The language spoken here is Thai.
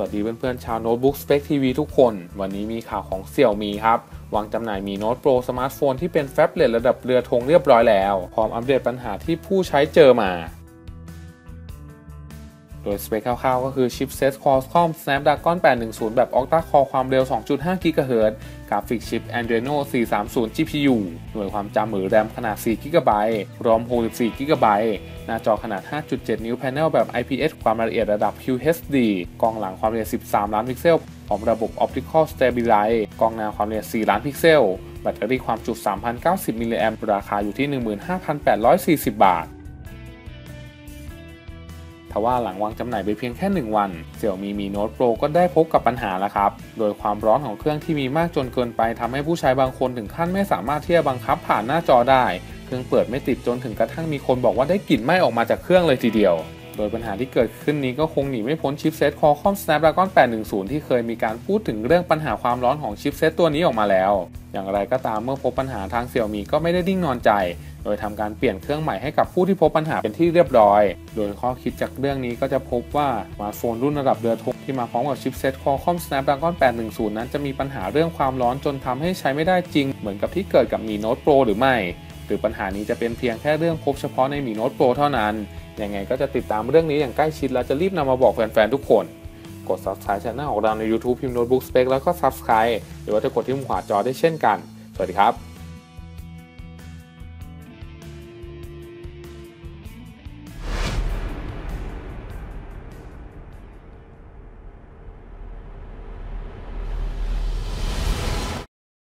วัสดีเพื่อนๆชาวโน้ตบุ๊กสเปคทีวีทุกคน วันนี้มีข่าวของเสี่ยวมีครับ วางจำหน่ายมีโน้ตโปรสมาร์ทโฟนที่เป็นแฟบเล็ตระดับเรือธงเรียบร้อยแล้ว พร้อมอัปเดตปัญหาที่ผู้ใช้เจอมา โดยสเปคคร่าวๆ ก็คือชิปเซต Qualcomm Snapdragon 810 แบบ Octa Core ความเร็ว 2.5 GHz กราฟิกชิป Adreno 430 GPU หน่วยความจำหรือแรมขนาด 4 GB รอม 64 GB หน้าจอขนาด 5.7 นิ้ว Panel แบบ IPS ความละเอียดระดับ QHD กล้องหลังความละเอียด 13 ล้านพิกเซล พร้อมระบบ Optical Stabilize กล้องหน้าความละเอียด 4 ล้านพิกเซล แบตเตอรี่ความจุ 3,090 มิลลิแอมป์ ราคาอยู่ที่ 15,840 บาท ทว่าหลังวางจำหน่ายไปเพียงแค่ 1 วัน Xiaomi Mi Note Pro ก็ได้พบกับปัญหาแล้วครับ โดยความร้อนของเครื่องที่มีมากจนเกินไปทำให้ผู้ใช้บางคนถึงขั้นไม่สามารถที่จะบังคับผ่านหน้าจอได้ เครื่องเปิดไม่ติดจนถึงกระทั่งมีคนบอกว่าได้กลิ่นไหม้ออกมาจากเครื่องเลยทีเดียว โดยปัญหาที่เกิดขึ้นนี้ก็คงหนีไม่พ้นชิปเซต Qualcomm Snapdragon 810 ที่เคยมีการพูดถึงเรื่องปัญหาความร้อนของชิปเซตตัวนี้ออกมาแล้ว อย่างไรก็ตามเมื่อพบปัญหาทาง Xiaomi ก็ไม่ได้ดิ้งนอนใจ โดยทำการเปลี่ยนเครื่องใหม่ให้กับผู้ที่พบปัญหาเป็นที่เรียบร้อย โดยข้อคิดจากเรื่องนี้ก็จะพบว่าสมาร์ทโฟนรุ่นระดับเรือธงที่มาพร้อมกับชิปเซ็ต Qualcomm Snapdragon 810 นั้นจะมีปัญหาเรื่องความร้อนจนทำให้ใช้ไม่ได้จริง เหมือนกับที่เกิดกับ Mi Note Pro หรือไม่ หรือปัญหานี้จะเป็นเพียงแค่เรื่องพบเฉพาะใน Mi Note Pro เท่านั้นยังไงก็จะติดตามเรื่องนี้อย่างใกล้ชิดและจะรีบนำมาบอกแฟนๆทุกคน กด subscribe ช่องของเราใน YouTube พิมพ์ Notebook Spec แล้วก็ subscribe หรือว่าจะกดที่มุมขวาจอได้เช่นกัน สวัสดีครับ